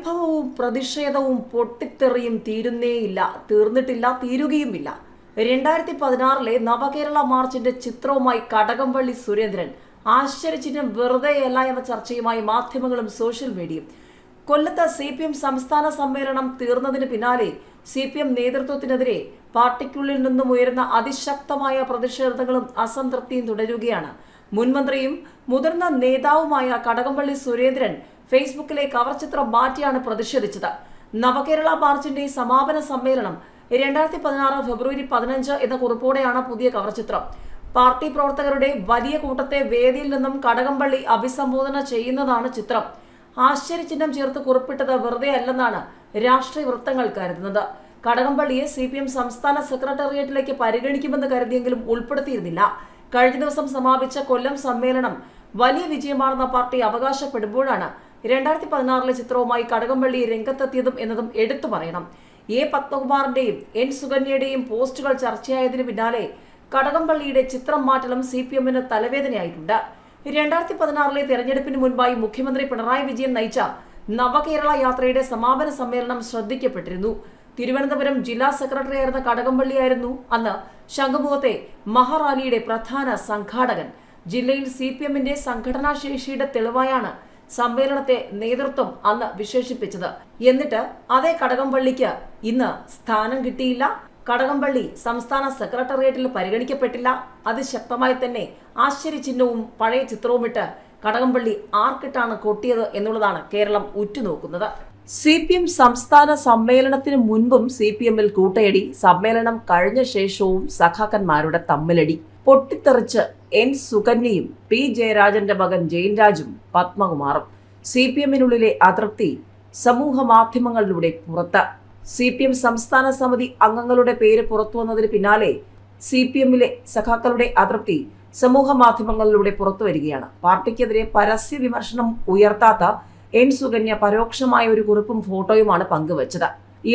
പരിഭവവും പ്രതിഷേധവും പൊട്ടിത്തെറിയും തീരുന്നേയില്ല തീർന്നിട്ടില്ല തീരുകയുമില്ല. രണ്ടായിരത്തി പതിനാറിലെ നവകേരള മാർച്ചിന്റെ ചിത്രവുമായി കടകംപള്ളി സുരേന്ദ്രൻ ആശ്ചര്യചിഹ്നം വെറുതെയല്ല എന്ന ചർച്ചയുമായി മാധ്യമങ്ങളും സോഷ്യൽ മീഡിയയും. കൊല്ലത്ത് സി പി എം സംസ്ഥാന സമ്മേളനം തീർന്നതിന് പിന്നാലെ സി പി എം നേതൃത്വത്തിനെതിരെ പാർട്ടിക്കുള്ളിൽ നിന്നും ഉയരുന്ന അതിശക്തമായ പ്രതിഷേധങ്ങളും അസംതൃപ്തിയും തുടരുകയാണ്. മുൻമന്ത്രിയും മുതിർന്ന നേതാവുമായ കടകംപള്ളി സുരേന്ദ്രൻ ഫേസ്ബുക്കിലെ കവർ ചിത്രം മാറ്റിയാണ് പ്രതിഷേധിച്ചത്. നവകേരള മാർച്ചിന്റെ സമാപന സമ്മേളനം രണ്ടായിരത്തി പതിനാറ് ഫെബ്രുവരി പതിനഞ്ച് എന്ന കുറിപ്പോടെയാണ് പുതിയ കവർ ചിത്രം. പാർട്ടി പ്രവർത്തകരുടെ വലിയ കൂട്ടത്തെ വേദിയിൽ നിന്നും കടകംപള്ളി അഭിസംബോധന ചെയ്യുന്നതാണ് ചിത്രം. ആശ്ചര്യചിഹ്നം ചേർത്ത് കുറിപ്പിട്ടത് വെറുതെ അല്ലെന്നാണ് രാഷ്ട്രീയ വൃത്തങ്ങൾ കരുതുന്നത്. കടകംപള്ളിയെ സി പി എം സംസ്ഥാന സെക്രട്ടേറിയറ്റിലേക്ക് പരിഗണിക്കുമെന്ന് കരുതിയെങ്കിലും ഉൾപ്പെടുത്തിയിരുന്നില്ല. കഴിഞ്ഞ ദിവസം സമാപിച്ച കൊല്ലം സമ്മേളനം വലിയ വിജയമാണെന്ന പാർട്ടി അവകാശപ്പെടുമ്പോഴാണ് രണ്ടായിരത്തി പതിനാറിലെ ചിത്രവുമായി കടകംപള്ളി രംഗത്തെത്തിയതും എന്നതും എടുത്തു പറയണം. എ പത്മകുമാറിന്റെയും എൻ സുകന്യയുടെയും പോസ്റ്റുകൾ ചർച്ചയായതിനു പിന്നാലെ കടകംപള്ളിയുടെ ചിത്രം മാറ്റലും സി പി എമ്മിന് തലവേദനയായിട്ടുണ്ട്. രണ്ടായിരത്തി പതിനാറിലെ തെരഞ്ഞെടുപ്പിന് മുൻപായി മുഖ്യമന്ത്രി പിണറായി വിജയൻ നയിച്ച നവകേരള യാത്രയുടെ സമാപന സമ്മേളനം ശ്രദ്ധിക്കപ്പെട്ടിരുന്നു. തിരുവനന്തപുരം ജില്ലാ സെക്രട്ടറി ആയിരുന്ന കടകംപള്ളിയായിരുന്നു അന്ന് ശംഖുമുഖത്തെ മഹാറാലിയുടെ പ്രധാന സംഘാടകൻ. ജില്ലയിൽ സി പി എമ്മിന്റെ സംഘടനാ ശേഷിയുടെ തെളിവായാണ് സമ്മേളനത്തെ നേതൃത്വം അന്ന് വിശേഷിപ്പിച്ചത്. എന്നിട്ട് അതേ കടകംപള്ളിക്ക് ഇന്ന് സ്ഥാനം കിട്ടിയില്ല. കടകംപള്ളി സംസ്ഥാന സെക്രട്ടേറിയറ്റിൽ പരിഗണിക്കപ്പെട്ടില്ല. അതിശക്തമായി തന്നെ ആശ്ചര്യചിഹ്നവും പഴയ ചിത്രവുമിട്ട് കടകംപള്ളി ആർക്കിട്ടാണ് കൊട്ടിയത് എന്നുള്ളതാണ് കേരളം ഉറ്റുനോക്കുന്നത്. സി പി എം സംസ്ഥാന സമ്മേളനത്തിന് മുൻപും സി പി എമ്മിൽ കൂട്ടയടി സമ്മേളനം കഴിഞ്ഞ ശേഷവും സഖാക്കന്മാരുടെ തമ്മിലടി. പൊട്ടിത്തെറിച്ച് എൻ സുകന്യയും പി ജയരാജന്റെ മകൻ ജയൻരാജും പത്മകുമാറും. സി പി എമ്മിനുള്ളിലെ അതൃപ്തി സമൂഹ മാധ്യമങ്ങളിലൂടെ പുറത്ത്. സി പി എം സംസ്ഥാന സമിതി അംഗങ്ങളുടെ പേര് പുറത്തു വന്നതിന് പിന്നാലെ സി പി എമ്മിലെ സഖാക്കളുടെ അതൃപ്തി സമൂഹ മാധ്യമങ്ങളിലൂടെ പുറത്തു വരികയാണ്. പാർട്ടിക്കെതിരെ പരസ്യ വിമർശനം ഉയർത്താത്ത എൻ സുകന്യ പരോക്ഷമായ ഒരു കുറിപ്പും ഫോട്ടോയുമാണ് പങ്കുവച്ചത്.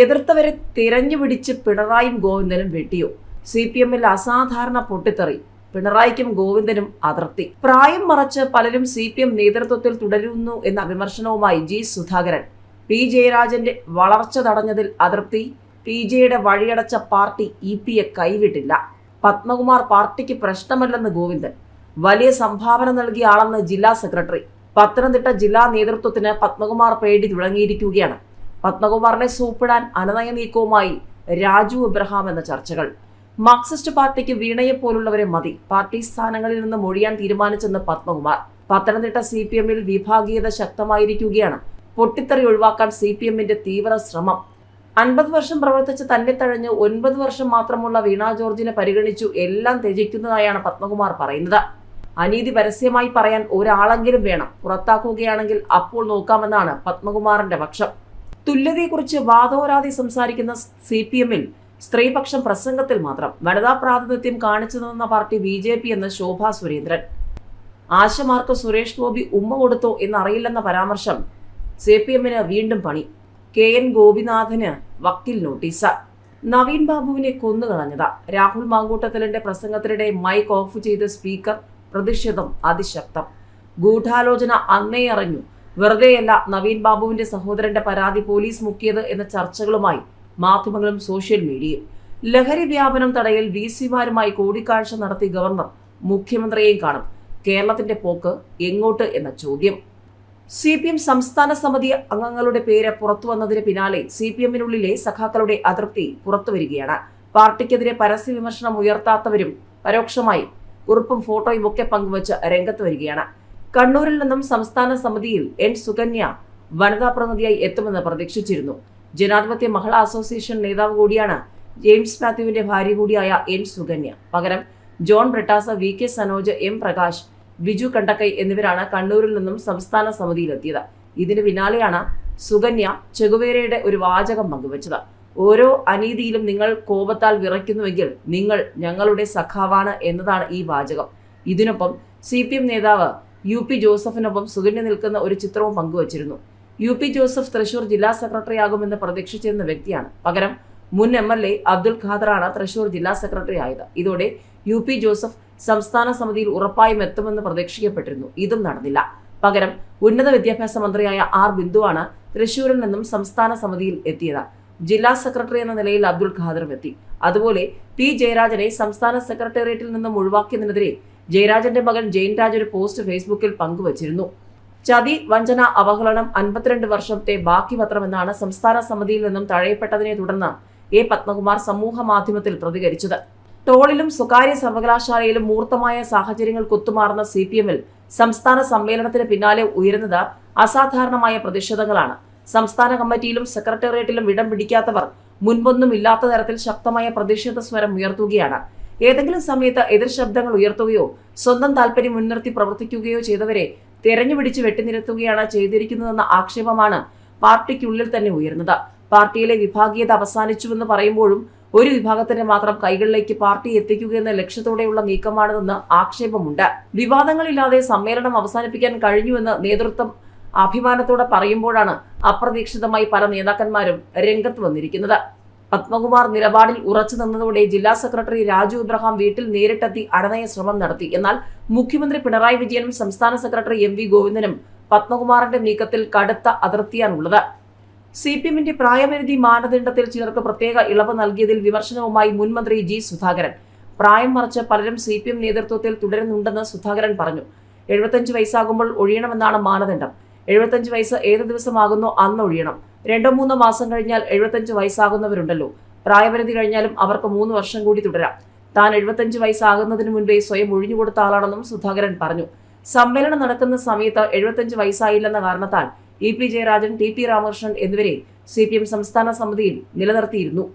എതിർത്തവരെ തിരഞ്ഞുപിടിച്ച് പിണറായും ഗോവിന്ദനും വെട്ടിയോ? സി പി എമ്മിൽ അസാധാരണ പൊട്ടിത്തെറി. പിണറായിക്കും ഗോവിന്ദനും അതിർത്തി. പ്രായം മറച്ച് പലരും സി പി എം നേതൃത്വത്തിൽ തുടരുന്നു എന്ന വിമർശനവുമായി ജി സുധാകരൻ. പി ജയരാജന്റെ വളർച്ച തടഞ്ഞതിൽ അതൃപ്തി പി ജെയുടെ വഴിയടച്ച പാർട്ടി ഇ പിയെ കൈവിട്ടില്ല. പത്മകുമാർ പാർട്ടിക്ക് പ്രശ്നമല്ലെന്ന് ഗോവിന്ദൻ. വലിയ സംഭാവന നൽകിയ ആളെന്ന് ജില്ലാ സെക്രട്ടറി. പത്തനംതിട്ട ജില്ലാ നേതൃത്വത്തിന് പത്മകുമാർ പേടി തുടങ്ങിയിരിക്കുകയാണ്. പത്മകുമാറിനെ സൂപ്പിടാൻ അനനയ നീക്കവുമായി രാജു എബ്രഹാം എന്ന ചർച്ചകൾ. മാർക്സിസ്റ്റ് പാർട്ടിക്ക് വീണയെ പോലുള്ളവരെ മതി. പാർട്ടി സ്ഥാനങ്ങളിൽ നിന്ന് ഒഴിയാൻ തീരുമാനിച്ചെന്ന് പത്മകുമാർ. പത്തനംതിട്ട സി പി എമ്മിൽ വിഭാഗീയത ശക്തമായിരിക്കുകയാണ്. പൊട്ടിത്തെറി ഒഴിവാക്കാൻ സി പി എമ്മിന്റെ തീവ്ര ശ്രമം. അൻപത് വർഷം പ്രവർത്തിച്ച് തന്നെ തഴഞ്ഞ് ഒൻപത് വർഷം മാത്രമുള്ള വീണ ജോർജിനെ പരിഗണിച്ചു എല്ലാം ത്യജിക്കുന്നതായാണ് പത്മകുമാർ പറയുന്നത്. അനീതി പരസ്യമായി പറയാൻ ഒരാളെങ്കിലും വേണം. പുറത്താക്കുകയാണെങ്കിൽ അപ്പോൾ നോക്കാമെന്നാണ് പത്മകുമാറിന്റെ പക്ഷം. തുല്യതയെക്കുറിച്ച് വാദോരാതി സംസാരിക്കുന്ന സി പി എമ്മിൽ സ്ത്രീപക്ഷം പ്രസംഗത്തിൽ മാത്രം വനിതാ പ്രാതിനിധ്യം കാണിച്ചു നിന്ന പാർട്ടി ബി ജെ പി എന്ന് ശോഭ സുരേന്ദ്രൻ. ആശമാർക്ക് സുരേഷ് ഗോപി ഉമ്മ കൊടുത്തോ എന്നറിയില്ലെന്ന പരാമർശം സി പി എമ്മിന് വീണ്ടും പണി. കെ എൻ ഗോപിനാഥന് വക്കീൽ നോട്ടീസ്. നവീൻ ബാബുവിനെ കൊന്നുകളഞ്ഞതാ. രാഹുൽ മാങ്കൂട്ടത്തലിന്റെ പ്രസംഗത്തിനിടെ മൈക്ക് ഓഫ് ചെയ്ത സ്പീക്കർ പ്രതിഷേധം അതിശക്തം. ഗൂഢാലോചന അന്നേ അറിഞ്ഞു. വെറുതെയല്ല നവീൻ ബാബുവിന്റെ സഹോദരന്റെ പരാതി പോലീസ് മുക്കിയത് എന്ന ചർച്ചകളുമായി മാധ്യമങ്ങളും സോഷ്യൽ മീഡിയയും. ലഹരി വ്യാപനം തടയൽ വി സിമാരുമായി കൂടിക്കാഴ്ച നടത്തി ഗവർണർ മുഖ്യമന്ത്രിയെയും കാണും. കേരളത്തിന്റെ പോക്ക് എങ്ങോട്ട് എന്ന ചോദ്യം. സി പി എം സംസ്ഥാന സമിതി അംഗങ്ങളുടെ പേര് പുറത്തു വന്നതിന് പിന്നാലെ സി പി എമ്മിനുള്ളിലെ സഖാക്കളുടെ അതൃപ്തി പുറത്തുവരികയാണ് പാർട്ടിക്കെതിരെ പരസ്യ വിമർശനം ഉയർത്താത്തവരും പരോക്ഷമായി കുറിപ്പും ഫോട്ടോയും ഒക്കെ പങ്കുവച്ച് രംഗത്ത് വരികയാണ്. കണ്ണൂരിൽ നിന്നും സംസ്ഥാന സമിതിയിൽ എൻ സുകന്യ വനിതാ പ്രതിനിധിയായി എത്തുമെന്ന് പ്രതീക്ഷിച്ചിരുന്നു. ജനാധിപത്യ മഹിളാ അസോസിയേഷൻ നേതാവ് കൂടിയാണ് ജെയിംസ് മാത്യുവിന്റെ ഭാര്യ കൂടിയായ എൻ സുകന്യ. പകരം John Brittas V K Sanoj M Prakash Biju Kandakkai എന്നിവരാണ് കണ്ണൂരിൽ നിന്നും സംസ്ഥാന സമിതിയിലെത്തിയത്. ഇതിന് പിന്നാലെയാണ് സുകന്യ ചെകുവേരയുടെ ഒരു വാചകം പങ്കുവച്ചത്. ഓരോ അനീതിയിലും നിങ്ങൾ കോപത്താൽ വിറയ്ക്കുന്നുവെങ്കിൽ നിങ്ങൾ ഞങ്ങളുടെ സഖാവാണ് എന്നതാണ് ഈ വാചകം. ഇതിനൊപ്പം സി നേതാവ് യു പി ജോസഫിനൊപ്പം സുകന്യ നിൽക്കുന്ന ഒരു ചിത്രവും പങ്കുവച്ചിരുന്നു. യു പി ജോസഫ് തൃശൂർ ജില്ലാ സെക്രട്ടറി ആകുമെന്ന് പ്രതീക്ഷിച്ചിരുന്ന വ്യക്തിയാണ്. പകരം മുൻ എം എൽ എ അബ്ദുൽ ഖാദറാണ് തൃശൂർ ജില്ലാ സെക്രട്ടറി ആയത് ഇതോടെ യു പി ജോസഫ് സംസ്ഥാന സമിതിയിൽ ഉറപ്പായും എത്തുമെന്ന് പ്രതീക്ഷിക്കപ്പെട്ടിരുന്നു. ഇതും നടന്നില്ല. പകരം ഉന്നത വിദ്യാഭ്യാസ മന്ത്രിയായ ആർ ബിന്ദുവാണ് തൃശൂരിൽ നിന്നും സംസ്ഥാന സമിതിയിൽ എത്തിയത്. ജില്ലാ സെക്രട്ടറി എന്ന നിലയിൽ അബ്ദുൽ ഖാദറും എത്തി. അതുപോലെ പി ജയരാജനെ സംസ്ഥാന സെക്രട്ടേറിയറ്റിൽ നിന്നും ഒഴിവാക്കിയതിനെതിരെ ജയരാജന്റെ മകൻ ജെയിൻ രാജ് ഒരു പോസ്റ്റ് ഫേസ്ബുക്കിൽ പങ്കുവച്ചിരുന്നു. ചതി വഞ്ചന അവഹേളനം അൻപത്തിരണ്ട് വർഷത്തെ ബാക്കി പത്രമെന്നാണ് സംസ്ഥാന സമിതിയിൽ നിന്നും തഴയപ്പെട്ടതിനെ തുടർന്ന് എ. പത്മകുമാർ സമൂഹ മാധ്യമത്തിൽ പ്രതികരിച്ചത്. ടോളിലും സ്വകാര്യ സർവകലാശാലയിലും മൂർത്തമായ സാഹചര്യങ്ങൾ കൊത്തുമാറുന്ന സി പി എമ്മിൽ സംസ്ഥാന സമ്മേളനത്തിന് പിന്നാലെ ഉയരുന്നത് അസാധാരണമായ പ്രതിഷേധങ്ങളാണ്. സംസ്ഥാന കമ്മിറ്റിയിലും സെക്രട്ടേറിയറ്റിലും ഇടം പിടിക്കാത്തവർ മുൻപൊന്നും ഇല്ലാത്ത തരത്തിൽ ശക്തമായ പ്രതിഷേധ സ്വരം ഉയർത്തുകയാണ്. ഏതെങ്കിലും സമയത്ത് എതിർ ശബ്ദങ്ങൾ ഉയർത്തുകയോ സ്വന്തം താല്പര്യം മുൻനിർത്തി പ്രവർത്തിക്കുകയോ ചെയ്തവരെ തെരഞ്ഞുപിടിച്ച് വെട്ടിനിരത്തുകയാണ് ചെയ്തിരിക്കുന്നതെന്ന ആക്ഷേപമാണ് പാർട്ടിക്കുള്ളിൽ തന്നെ ഉയർന്നത്. പാർട്ടിയിലെ വിഭാഗീയത അവസാനിച്ചുവെന്ന് പറയുമ്പോഴും ഒരു വിഭാഗത്തിന്റെ മാത്രം കൈകളിലേക്ക് പാർട്ടി എത്തിക്കുക എന്ന ലക്ഷ്യത്തോടെയുള്ള നീക്കമാണിതെന്ന് ആക്ഷേപമുണ്ട്. വിവാദങ്ങളില്ലാതെ സമ്മേളനം അവസാനിപ്പിക്കാൻ കഴിഞ്ഞുവെന്ന് നേതൃത്വം അഭിമാനത്തോടെ പറയുമ്പോഴാണ് അപ്രതീക്ഷിതമായി പല നേതാക്കന്മാരും രംഗത്ത് വന്നിരിക്കുന്നത്. പത്മകുമാർ നിലപാടിൽ ഉറച്ചു നിന്നതോടെ ജില്ലാ സെക്രട്ടറി രാജു ഇബ്രഹാം വീട്ടിൽ നേരിട്ടെത്തി അടനയ ശ്രമം നടത്തി. എന്നാൽ മുഖ്യമന്ത്രി പിണറായി വിജയനും സംസ്ഥാന സെക്രട്ടറി എം വി ഗോവിന്ദനും പത്മകുമാറിന്റെ നീക്കത്തിൽ കടുത്ത അതിർത്തിയാണുള്ളത്. സി പി എമ്മിന്റെ പ്രായപരിധി മാനദണ്ഡത്തിൽ ചിലർക്ക് പ്രത്യേക ഇളവ് നൽകിയതിൽ വിമർശനവുമായി മുൻമന്ത്രി ജി സുധാകരൻ. പ്രായം മറിച്ച് പലരും സി പി എം നേതൃത്വത്തിൽ തുടരുന്നുണ്ടെന്ന് സുധാകരൻ പറഞ്ഞു. എഴുപത്തഞ്ച് വയസ്സാകുമ്പോൾ ഒഴിയണമെന്നാണ് മാനദണ്ഡം. എഴുപത്തഞ്ച് വയസ്സ് ഏത് ദിവസമാകുന്നോ അന്ന് ഒഴിയണം. രണ്ടോ മൂന്നോ മാസം കഴിഞ്ഞാൽ എഴുപത്തഞ്ച് വയസ്സാകുന്നവരുണ്ടല്ലോ. പ്രായപരിധി കഴിഞ്ഞാലും അവർക്ക് മൂന്ന് വർഷം കൂടി തുടരാം. താൻ എഴുപത്തഞ്ച് വയസ്സാകുന്നതിന് മുൻപേ സ്വയം ഒഴിഞ്ഞുകൊടുത്ത ആളാണെന്നും സുധാകരൻ പറഞ്ഞു. സമ്മേളനം നടക്കുന്ന സമയത്ത് എഴുപത്തഞ്ച് വയസ്സായില്ലെന്ന കാരണത്താൽ E P Jayarajan T P Ramakrishnan എന്നിവരെ സി പി എം സംസ്ഥാന സമിതിയിൽ നിലനിർത്തിയിരുന്നു.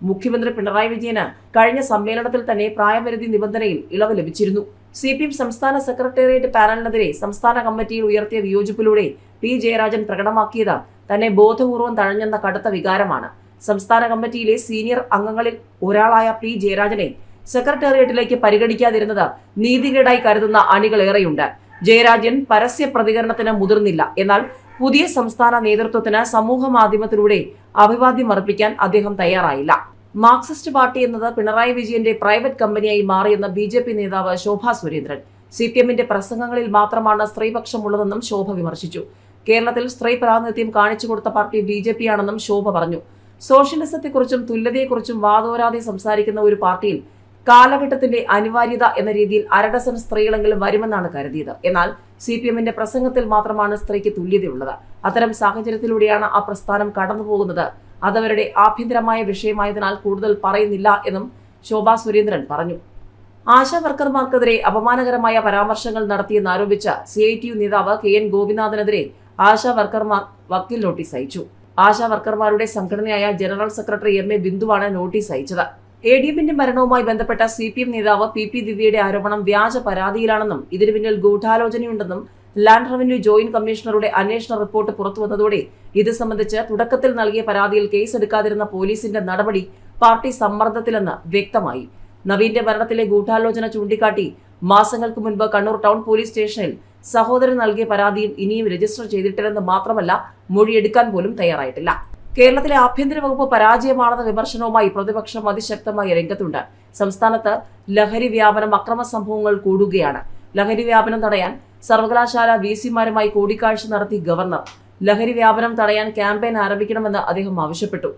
മുഖ്യമന്ത്രി പിണറായി വിജയന് കഴിഞ്ഞ സമ്മേളനത്തിൽ തന്നെ പ്രായപരിധി നിബന്ധനയിൽ ഇളവ് ലഭിച്ചിരുന്നു. സി പി എം സംസ്ഥാന സെക്രട്ടേറിയറ്റ് പാനലിനെതിരെ സംസ്ഥാന കമ്മിറ്റിയിൽ ഉയർത്തിയ വിയോജിപ്പിലൂടെ പി. ജയരാജൻ പ്രകടമാക്കിയത് തന്നെ ബോധപൂർവം തഴഞ്ഞെന്ന കടുത്ത വികാരമാണ്. സംസ്ഥാന കമ്മിറ്റിയിലെ സീനിയർ അംഗങ്ങളിൽ ഒരാളായ പി. ജയരാജനെ സെക്രട്ടേറിയറ്റിലേക്ക് പരിഗണിക്കാതിരുന്നത് നീതികേടായി കരുതുന്ന അണികളേറെയുണ്ട് ജയരാജൻ പരസ്യ പ്രതികരണത്തിന് മുതിർന്നില്ല. എന്നാൽ പുതിയ സംസ്ഥാന നേതൃത്വത്തിന് സമൂഹ മാധ്യമത്തിലൂടെ അഭിവാദ്യം അർപ്പിക്കാൻ അദ്ദേഹം തയ്യാറായില്ല. മാർക്സിസ്റ്റ് പാർട്ടി എന്നത് പിണറായി വിജയന്റെ പ്രൈവറ്റ് കമ്പനിയായി മാറിയെന്ന ബി. ജെ. പി. നേതാവ് ശോഭ സുരേന്ദ്രൻ. സി. പി. എമ്മിന്റെ പ്രസംഗങ്ങളിൽ മാത്രമാണ് സ്ത്രീപക്ഷമുള്ളതെന്നും ശോഭ വിമർശിച്ചു. കേരളത്തിൽ സ്ത്രീ പ്രാതിനിധ്യം കാണിച്ചു കൊടുത്ത പാർട്ടി ബി ജെ പി ആണെന്നും ശോഭ പറഞ്ഞു. സോഷ്യലിസത്തെക്കുറിച്ചും തുല്യതയെക്കുറിച്ചും വാദോരാതെ സംസാരിക്കുന്ന ഒരു പാർട്ടിയിൽ കാലഘട്ടത്തിന്റെ അനിവാര്യത എന്ന രീതിയിൽ അരഡസൻ സ്ത്രീകളെങ്കിലും വരുമെന്നാണ് കരുതിയത്. എന്നാൽ സി പി എമ്മിന്റെ പ്രസംഗത്തിൽ മാത്രമാണ് സ്ത്രീക്ക് തുല്യതയുള്ളത്. അത്തരം സാഹചര്യത്തിലൂടെയാണ് ആ പ്രസ്ഥാനം കടന്നുപോകുന്നത്. അതവരുടെ ആഭ്യന്തരമായ വിഷയമായതിനാൽ കൂടുതൽ പറയുന്നില്ല എന്നും ശോഭാ സുരേന്ദ്രൻ പറഞ്ഞു. ആശാ വർക്കർമാർക്കെതിരെ അപമാനകരമായ പരാമർശങ്ങൾ നടത്തിയെന്നാരോപിച്ച സി ഐ ടി യു നേതാവ് കെ എൻ ഗോപിനാഥിനെതിരെ ആശാ വർക്കർമാർ വക്കീൽ നോട്ടീസ് അയച്ചു. ആശാ വർക്കർമാരുടെ സംഘടനയായ ജനറൽ സെക്രട്ടറി എം എ ബിന്ദുവാണ് നോട്ടീസ് അയച്ചത്. എ ഡി എമ്മിന്റെ മരണവുമായി ബന്ധപ്പെട്ട സി പി എം നേതാവ് പി പി ദിവ്യയുടെ ആരോപണം വ്യാജ പരാതിയിലാണെന്നും ഇതിനു പിന്നിൽ ഗൂഢാലോചനയുണ്ടെന്നും ലാൻഡ് റവന്യൂ ജോയിന്റ് കമ്മീഷണറുടെ അന്വേഷണ റിപ്പോർട്ട് പുറത്തുവന്നതോടെ ഇത് സംബന്ധിച്ച് തുടക്കത്തിൽ നൽകിയ പരാതിയിൽ കേസെടുക്കാതിരുന്ന പോലീസിന്റെ നടപടി പാർട്ടി സമ്മർദ്ദത്തിലെന്ന് വ്യക്തമായി. നവീന്റെ മരണത്തിലെ ഗൂഢാലോചന ചൂണ്ടിക്കാട്ടി മാസങ്ങൾക്ക് മുൻപ് കണ്ണൂർ ടൗൺ പോലീസ് സ്റ്റേഷനിൽ സഹോദരൻ നൽകിയ പരാതിയും ഇനിയും രജിസ്റ്റർ ചെയ്തിട്ടില്ലെന്ന് മാത്രമല്ല മൊഴിയെടുക്കാൻ പോലും തയ്യാറായിട്ടില്ല. കേരളത്തിലെ ആഭ്യന്തര വകുപ്പ് പരാജയമാണെന്ന വിമർശനവുമായി പ്രതിപക്ഷം അതിശക്തമായി രംഗത്തുണ്ട്. സംസ്ഥാനത്ത് ലഹരി വ്യാപനം അക്രമ സംഭവങ്ങൾ കൂടുകയാണ്. ലഹരി വ്യാപനം തടയാൻ സർവകലാശാല വി സിമാരുമായി കൂടിക്കാഴ്ച നടത്തി ഗവർണർ. ലഹരി വ്യാപനം തടയാൻ ക്യാമ്പയിൻ ആരംഭിക്കണമെന്ന് അദ്ദേഹം ആവശ്യപ്പെട്ടു.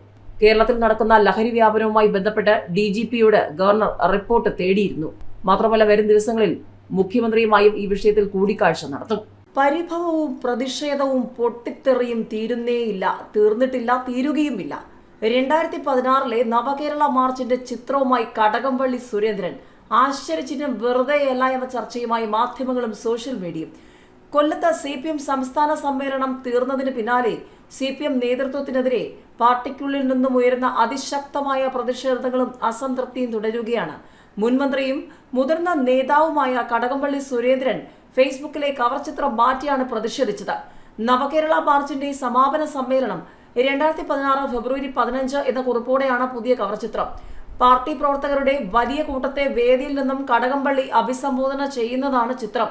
കേരളത്തിൽ നടക്കുന്ന ലഹരി വ്യാപനവുമായി ബന്ധപ്പെട്ട് ഡി ജി പിയോട് ഗവർണർ റിപ്പോർട്ട് തേടിയിരുന്നു. മാത്രമല്ല വരും ദിവസങ്ങളിൽ മുഖ്യമന്ത്രിയുമായും ഈ വിഷയത്തിൽ കൂടിക്കാഴ്ച നടത്തും. പരിഭവവും പ്രതിഷേധവും പൊട്ടിത്തെറിയും തീരുന്നേയില്ല തീർന്നിട്ടില്ല തീരുകയുമില്ല. രണ്ടായിരത്തി പതിനാറിലെ നവകേരള മാർച്ചിന്റെ ചിത്രവുമായി കടകംപള്ളി സുരേന്ദ്രൻ ആശ്ചര്യചിഹ്നം വെറുതെയല്ല എന്ന ചർച്ചയുമായി മാധ്യമങ്ങളും സോഷ്യൽ മീഡിയയും. കൊല്ലത്ത് സി പി എം സംസ്ഥാന സമ്മേളനം തീർന്നതിന് പിന്നാലെ സി പി എം നേതൃത്വത്തിനെതിരെ പാർട്ടിക്കുള്ളിൽ നിന്നും ഉയരുന്ന അതിശക്തമായ പ്രതിഷേധങ്ങളും അസംതൃപ്തിയും തുടരുകയാണ്. മുൻമന്ത്രിയും മുതിർന്ന നേതാവുമായ കടകംപള്ളി സുരേന്ദ്രൻ ഫേസ്ബുക്കിലെ കവർ ചിത്രം മാറ്റിയാണ് പ്രതിഷേധിച്ചത്. നവകേരള മാർച്ചിന്റെ സമാപന സമ്മേളനം രണ്ടായിരത്തി പതിനാറ് ഫെബ്രുവരി പതിനഞ്ച് എന്ന കുറിപ്പോടെയാണ് പുതിയ കവർ ചിത്രം പാർട്ടി പ്രവർത്തകരുടെ വലിയ കൂട്ടത്തെ വേദിയിൽ നിന്നും കടകംപള്ളി അഭിസംബോധന ചെയ്യുന്നതാണ് ചിത്രം.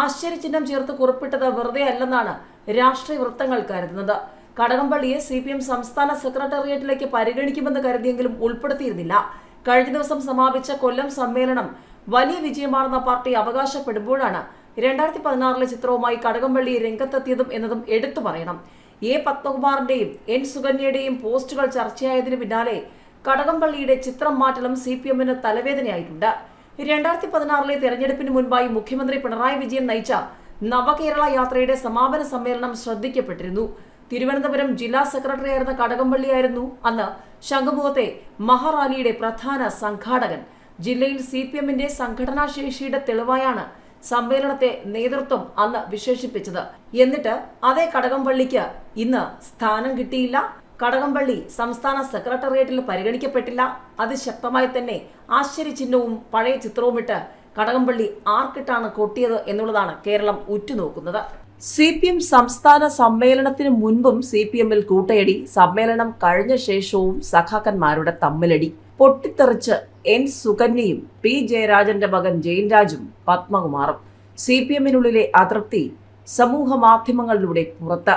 ആശ്ചര്യചിഹ്നം ചേർത്ത് കുറിപ്പിട്ടത് വെറുതെ അല്ലെന്നാണ് രാഷ്ട്രീയ വൃത്തങ്ങൾ കരുതുന്നത്. കടകംപള്ളിയെ സി പി എം സംസ്ഥാന സെക്രട്ടേറിയറ്റിലേക്ക് പരിഗണിക്കുമെന്ന് കരുതിയെങ്കിലും ഉൾപ്പെടുത്തിയിരുന്നില്ല. കഴിഞ്ഞ ദിവസം സമാപിച്ച കൊല്ലം സമ്മേളനം വലിയ വിജയമാണെന്ന പാർട്ടി അവകാശപ്പെടുമ്പോഴാണ് രണ്ടായിരത്തി പതിനാറിലെ ചിത്രവുമായി കടകംപള്ളി രംഗത്തെത്തിയതും എന്നതും എടുത്തു പറയണം. എ പത്മകുമാറിന്റെയും എൻ സുകന്യയുടെയും പോസ്റ്റുകൾ ചർച്ചയായതിനു പിന്നാലെ കടകംപള്ളിയുടെ ചിത്രം മാറ്റലും സി പി എമ്മിന് തലവേദനയായിട്ടുണ്ട്. രണ്ടായിരത്തി പതിനാറിലെ തെരഞ്ഞെടുപ്പിന് മുൻപായി മുഖ്യമന്ത്രി പിണറായി വിജയൻ നയിച്ച നവകേരള യാത്രയുടെ സമാപന സമ്മേളനം ശ്രദ്ധിക്കപ്പെട്ടിരുന്നു. തിരുവനന്തപുരം ജില്ലാ സെക്രട്ടറി ആയിരുന്ന കടകംപള്ളിയായിരുന്നു അന്ന് ശംഖുമുഖത്തെ മഹാറാലിയുടെ പ്രധാന സംഘാടകൻ. ജില്ലയിൽ സി പി എമ്മിന്റെ സംഘടനാശേഷിയുടെ തെളിവായാണ് സമ്മേളനത്തെ നേതൃത്വം അന്ന് വിശേഷിപ്പിച്ചത്. എന്നിട്ട് അതേ കടകംപള്ളിക്ക് ഇന്ന് സ്ഥാനം കിട്ടിയില്ല. കടകംപള്ളി സംസ്ഥാന സെക്രട്ടേറിയറ്റിൽ പരിഗണിക്കപ്പെട്ടില്ല. അതിശക്തമായി തന്നെ ആശ്ചര്യചിഹ്നവും പഴയ ചിത്രവുമിട്ട് കടകംപള്ളി ആർക്കിട്ടാണ് കൊട്ടിയത് എന്നുള്ളതാണ് കേരളം ഉറ്റുനോക്കുന്നത്. സി പി എം സംസ്ഥാന സമ്മേളനത്തിന് മുൻപും സി പി എമ്മിൽ കൂട്ടയടി സമ്മേളനം കഴിഞ്ഞ ശേഷവും സഖാക്കന്മാരുടെ തമ്മിലടി. പൊട്ടിത്തെറിച്ച് എൻ സുകന്യയും പി ജയരാജന്റെ മകൻ ജയിൻരാജും പത്മകുമാറും. സി പി എമ്മിനുള്ളിലെ അതൃപ്തി സമൂഹ മാധ്യമങ്ങളിലൂടെ പുറത്ത്.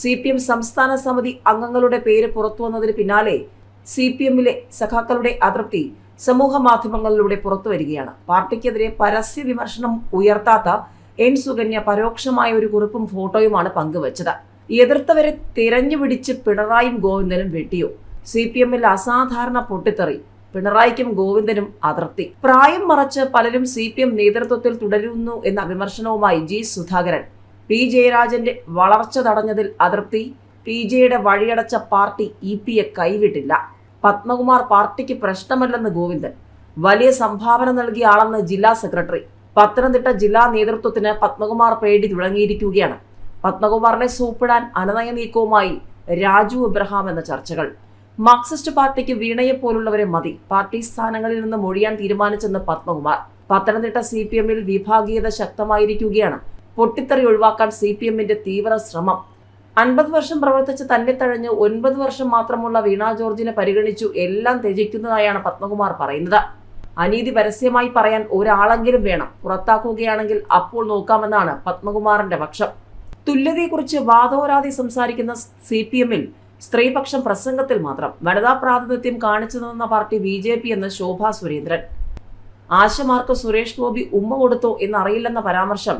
സി പി എം സംസ്ഥാന സമിതി അംഗങ്ങളുടെ പേര് പുറത്തു വന്നതിന് പിന്നാലെ സി പി എമ്മിലെ സഖാക്കളുടെ അതൃപ്തി സമൂഹ മാധ്യമങ്ങളിലൂടെ പുറത്തു വരികയാണ്. പാർട്ടിക്കെതിരെ പരസ്യ വിമർശനം ഉയർത്താത്ത എൻ സുകന്യ പരോക്ഷമായ ഒരു കുറിപ്പും ഫോട്ടോയുമാണ് പങ്കുവച്ചത്. എതിർത്തവരെ തിരഞ്ഞുപിടിച്ച് പിണറായും ഗോവിന്ദനും വെട്ടിയോ? സി പി എമ്മിൽ അസാധാരണ പൊട്ടിത്തെറി. പിണറായിക്കും ഗോവിന്ദനും അതിർത്തി പ്രായം മറച്ച് പലരും സി പി എം നേതൃത്വത്തിൽ തുടരുന്നു എന്ന വിമർശനവുമായി ജി സുധാകരൻ. പി ജയരാജന്റെ വളർച്ച തടഞ്ഞതിൽ അതിർത്തി പി ജെയുടെ വഴിയടച്ച പാർട്ടി ഇ പിയെ കൈവിട്ടില്ല. പത്മകുമാർ പാർട്ടിക്ക് പ്രശ്നമല്ലെന്ന് ഗോവിന്ദൻ. വലിയ സംഭാവന നൽകിയ ആളെന്ന് ജില്ലാ സെക്രട്ടറി. പത്തനംതിട്ട ജില്ലാ നേതൃത്വത്തിന് പത്മകുമാർ പേടി തുടങ്ങിയിരിക്കുകയാണ്. പത്മകുമാറിനെ സൂപ്പിടാൻ അനനയ നീക്കവുമായി രാജു എബ്രഹാം എന്ന ചർച്ചകൾ. മാർക്സിസ്റ്റ് പാർട്ടിക്ക് വീണയെ പോലുള്ളവരെ മതി. പാർട്ടി സ്ഥാനങ്ങളിൽ നിന്ന് മൊഴിയാൻ തീരുമാനിച്ചെന്ന് പത്മകുമാർ. പത്തനംതിട്ട സി പി എമ്മിൽ വിഭാഗീയത ശക്തമായിരിക്കുകയാണ്. പൊട്ടിത്തെറി ഒഴിവാക്കാൻ സി പി എമ്മിന്റെ തീവ്ര ശ്രമം. അൻപത് വർഷം പ്രവർത്തിച്ച് തന്നെ തഴഞ്ഞ് ഒൻപത് വർഷം മാത്രമുള്ള വീണ ജോർജിനെ പരിഗണിച്ചു എല്ലാം ത്യജിക്കുന്നതായാണ് പത്മകുമാർ പറയുന്നത്. അനീതി പരസ്യമായി പറയാൻ ഒരാളെങ്കിലും വേണം. പുറത്താക്കുകയാണെങ്കിൽ അപ്പോൾ നോക്കാമെന്നാണ് പത്മകുമാറിന്റെ പക്ഷം. തുല്യതയെക്കുറിച്ച് വാദോരാതി സംസാരിക്കുന്ന സി പി എമ്മിൽ സ്ത്രീപക്ഷം പ്രസംഗത്തിൽ മാത്രം വനിതാ പ്രാതിനിധ്യം കാണിച്ചു നിന്ന പാർട്ടി ബി ജെ പി എന്ന് ശോഭാ സുരേന്ദ്രൻ. ആശമാർക്ക് സുരേഷ് ഗോപി ഉമ്മ കൊടുത്തോ എന്നറിയില്ലെന്ന പരാമർശം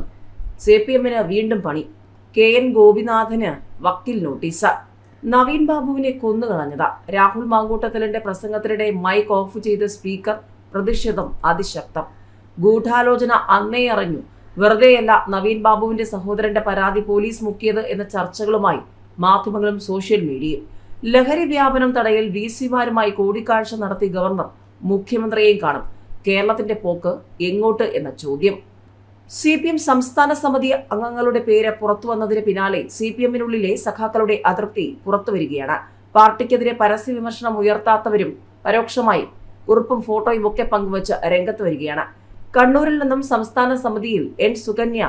സി പി എമ്മിന് വീണ്ടും പണി. കെ എൻ ഗോപിനാഥന് വക്കീൽ നോട്ടീസ്. നവീൻ ബാബുവിനെ കൊന്നുകളഞ്ഞതാ. രാഹുൽ മാങ്കൂട്ടത്തലിന്റെ പ്രസംഗത്തിനിടെ മൈക്ക് ഓഫ് ചെയ്ത സ്പീക്കർ പ്രതിഷേധം അതിശക്തം. ഗൂഢാലോചന അന്നേ അറിഞ്ഞു വെറുതെയല്ല നവീൻ ബാബുവിന്റെ സഹോദരന്റെ പരാതി പോലീസ് മുക്കിയത് എന്ന ചർച്ചകളുമായി മാധ്യമങ്ങളും സോഷ്യൽ മീഡിയയും. ലഹരി വ്യാപനം തടയൽ വി സിമാരുമായി കൂടിക്കാഴ്ച നടത്തി ഗവർണർ മുഖ്യമന്ത്രിയെയും കാണും. കേരളത്തിന്റെ പോക്ക് എങ്ങോട്ട് എന്ന ചോദ്യം. സി പി എം സംസ്ഥാന സമിതി അംഗങ്ങളുടെ പേര് പുറത്തു വന്നതിന് പിന്നാലെ സി പി എമ്മിനുള്ളിലെ സഖാക്കളുടെ അതൃപ്തി പുറത്തുവരികയാണ് പാർട്ടിക്കെതിരെ പരസ്യ വിമർശനം ഉയർത്താത്തവരും പരോക്ഷമായി കുറിപ്പും ഫോട്ടോയും ഒക്കെ പങ്കുവച്ച് രംഗത്ത് വരികയാണ്. കണ്ണൂരിൽ നിന്നും സംസ്ഥാന സമിതിയിൽ എൻ സുകന്യ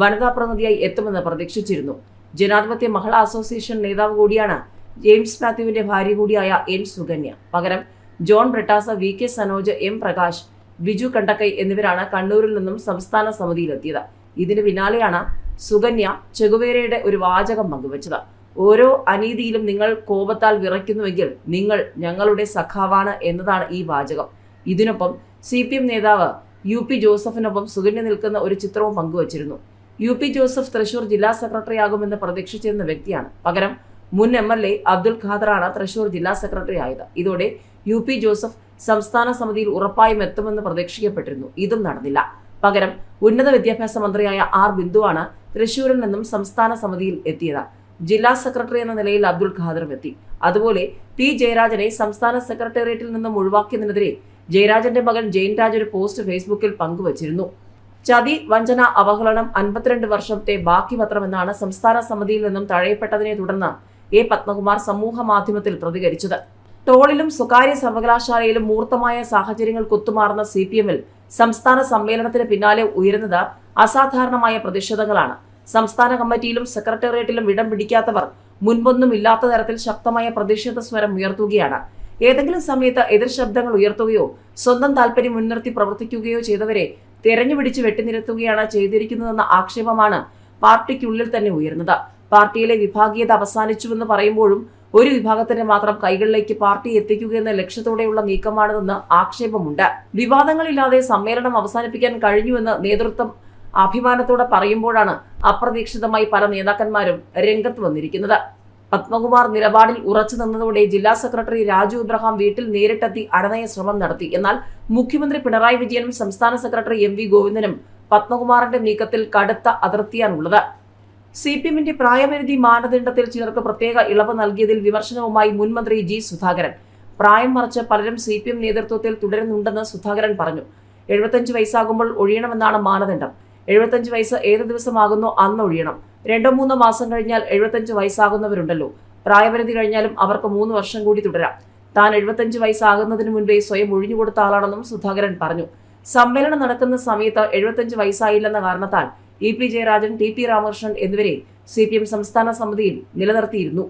വനിതാ പ്രതിനിധിയായി എത്തുമെന്ന് പ്രതീക്ഷിച്ചിരുന്നു. ജനാധിപത്യ മഹിളാ അസോസിയേഷൻ നേതാവ് കൂടിയാണ് ജെയിംസ് മാത്യുവിന്റെ ഭാര്യ കൂടിയായ എൻ സുകന്യ. പകരം John Brittas V K Sanoj M Prakash Biju Kandakkai എന്നിവരാണ് കണ്ണൂരിൽ നിന്നും സംസ്ഥാന സമിതിയിലെത്തിയത്. ഇതിന് പിന്നാലെയാണ് സുകന്യ ചെകുവേരയുടെ ഒരു വാചകം പങ്കുവച്ചത്. ഓരോ അനീതിയിലും നിങ്ങൾ കോപത്താൽ വിറയ്ക്കുന്നുവെങ്കിൽ നിങ്ങൾ ഞങ്ങളുടെ സഖാവാണ് എന്നതാണ് ഈ വാചകം. ഇതിനൊപ്പം സി പി എം നേതാവ് യു പി ജോസഫിനൊപ്പം സുകന്യ നിൽക്കുന്ന ഒരു ചിത്രവും പങ്കുവച്ചിരുന്നു. യു പി ജോസഫ് തൃശൂർ ജില്ലാ സെക്രട്ടറി ആകുമെന്ന് പ്രതീക്ഷിച്ചിരുന്ന വ്യക്തിയാണ്. പകരം മുൻ എം എൽ എ അബ്ദുൽ ഖാദറാണ് തൃശൂർ ജില്ലാ സെക്രട്ടറി ആയത് ഇതോടെ യു പി ജോസഫ് സംസ്ഥാന സമിതിയിൽ ഉറപ്പായും എത്തുമെന്ന് പ്രതീക്ഷിക്കപ്പെട്ടിരുന്നു. ഇതും നടന്നില്ല. പകരം ഉന്നത വിദ്യാഭ്യാസ മന്ത്രിയായ ആർ ബിന്ദുവാണ് തൃശൂരിൽ നിന്നും സംസ്ഥാന സമിതിയിൽ എത്തിയത്. ജില്ലാ സെക്രട്ടറി എന്ന നിലയിൽ അബ്ദുൾ ഖാദറും എത്തി അതുപോലെ പി ജയരാജനെ സംസ്ഥാന സെക്രട്ടേറിയറ്റിൽ നിന്നും ഒഴിവാക്കിയതിനെതിരെ ജയരാജന്റെ മകൻ ജെയിൻ രാജ് ഒരു പോസ്റ്റ് ഫേസ്ബുക്കിൽ പങ്കുവച്ചിരുന്നു. ചതി വഞ്ചന അവഹേളനം അൻപത്തിരണ്ട് വർഷത്തെ ബാക്കി പത്രമെന്നാണ് സംസ്ഥാന സമിതിയിൽ നിന്നും തഴയപ്പെട്ടതിനെ തുടർന്ന് എ പത്മകുമാർ സമൂഹ മാധ്യമത്തിൽ പ്രതികരിച്ചത്. ടോളിലും സ്വകാര്യ സർവകലാശാലയിലും മൂർത്തമായ സാഹചര്യങ്ങൾ കൊത്തുമാറുന്ന സി സംസ്ഥാന സമ്മേളനത്തിന് പിന്നാലെ ഉയരുന്നത് അസാധാരണമായ പ്രതിഷേധങ്ങളാണ്. സംസ്ഥാന കമ്മിറ്റിയിലും സെക്രട്ടേറിയറ്റിലും ഇടം പിടിക്കാത്തവർ മുൻപൊന്നും ഇല്ലാത്ത തരത്തിൽ ശക്തമായ പ്രതിഷേധ സ്വരം ഉയർത്തുകയാണ്. ഏതെങ്കിലും സമയത്ത് എതിർ ശബ്ദങ്ങൾ ഉയർത്തുകയോ സ്വന്തം താല്പര്യം മുൻനിർത്തി പ്രവർത്തിക്കുകയോ ചെയ്തവരെ തെരഞ്ഞുപിടിച്ച് വെട്ടിനിരത്തുകയാണ് ചെയ്തിരിക്കുന്നതെന്ന ആക്ഷേപമാണ് പാർട്ടിക്കുള്ളിൽ തന്നെ ഉയർന്നത് പാർട്ടിയിലെ വിഭാഗീയത അവസാനിച്ചുവെന്ന് പറയുമ്പോഴും ഒരു വിഭാഗത്തിന്റെ മാത്രം കൈകളിലേക്ക് പാർട്ടി എത്തിക്കുക എന്ന ലക്ഷ്യത്തോടെയുള്ള നീക്കമാണിതെന്ന് ആക്ഷേപമുണ്ട്. വിവാദങ്ങളില്ലാതെ സമ്മേളനം അവസാനിപ്പിക്കാൻ കഴിഞ്ഞുവെന്ന് നേതൃത്വം അഭിമാനത്തോടെ പറയുമ്പോഴാണ് അപ്രതീക്ഷിതമായി പല നേതാക്കന്മാരും രംഗത്ത് വന്നിരിക്കുന്നത്. പത്മകുമാർ നിലപാടിൽ ഉറച്ചു നിന്നതോടെ ജില്ലാ സെക്രട്ടറി രാജു ഇബ്രഹാം വീട്ടിൽ നേരിട്ടെത്തി അടനയ ശ്രമം നടത്തി. എന്നാൽ മുഖ്യമന്ത്രി പിണറായി വിജയനും സംസ്ഥാന സെക്രട്ടറി എം വി ഗോവിന്ദനും പത്മകുമാറിന്റെ നീക്കത്തിൽ കടുത്ത അതിർത്തിയാണുള്ളത്. സി പി എമ്മിന്റെ പ്രായപരിധി മാനദണ്ഡത്തിൽ ചിലർക്ക് പ്രത്യേക ഇളവ് നൽകിയതിൽ വിമർശനവുമായി മുൻമന്ത്രി ജി സുധാകരൻ. പ്രായം മറിച്ച് പലരും സി പി എം നേതൃത്വത്തിൽ തുടരുന്നുണ്ടെന്ന് സുധാകരൻ പറഞ്ഞു. എഴുപത്തഞ്ച് വയസ്സാകുമ്പോൾ ഒഴിയണമെന്നാണ് മാനദണ്ഡം. എഴുപത്തഞ്ച് വയസ്സ് ഏത് ദിവസമാകുന്നോ അന്ന് ഒഴിയണം. രണ്ടോ മൂന്നോ മാസം കഴിഞ്ഞാൽ എഴുപത്തഞ്ച് വയസ്സാകുന്നവരുണ്ടല്ലോ. പ്രായപരിധി കഴിഞ്ഞാലും അവർക്ക് മൂന്ന് വർഷം കൂടി തുടരാം. താൻ എഴുപത്തഞ്ച് വയസ്സാകുന്നതിന് മുൻപേ സ്വയം ഒഴിഞ്ഞുകൊടുത്ത ആളാണെന്നും സുധാകരൻ പറഞ്ഞു. സമ്മേളനം നടക്കുന്ന സമയത്ത് എഴുപത്തഞ്ച് വയസ്സായില്ലെന്ന കാരണത്താൽ E P Jayarajan T P Ramakrishnan എന്നിവരെ സി പി എം സംസ്ഥാന സമിതിയിൽ നിലനിർത്തിയിരുന്നു.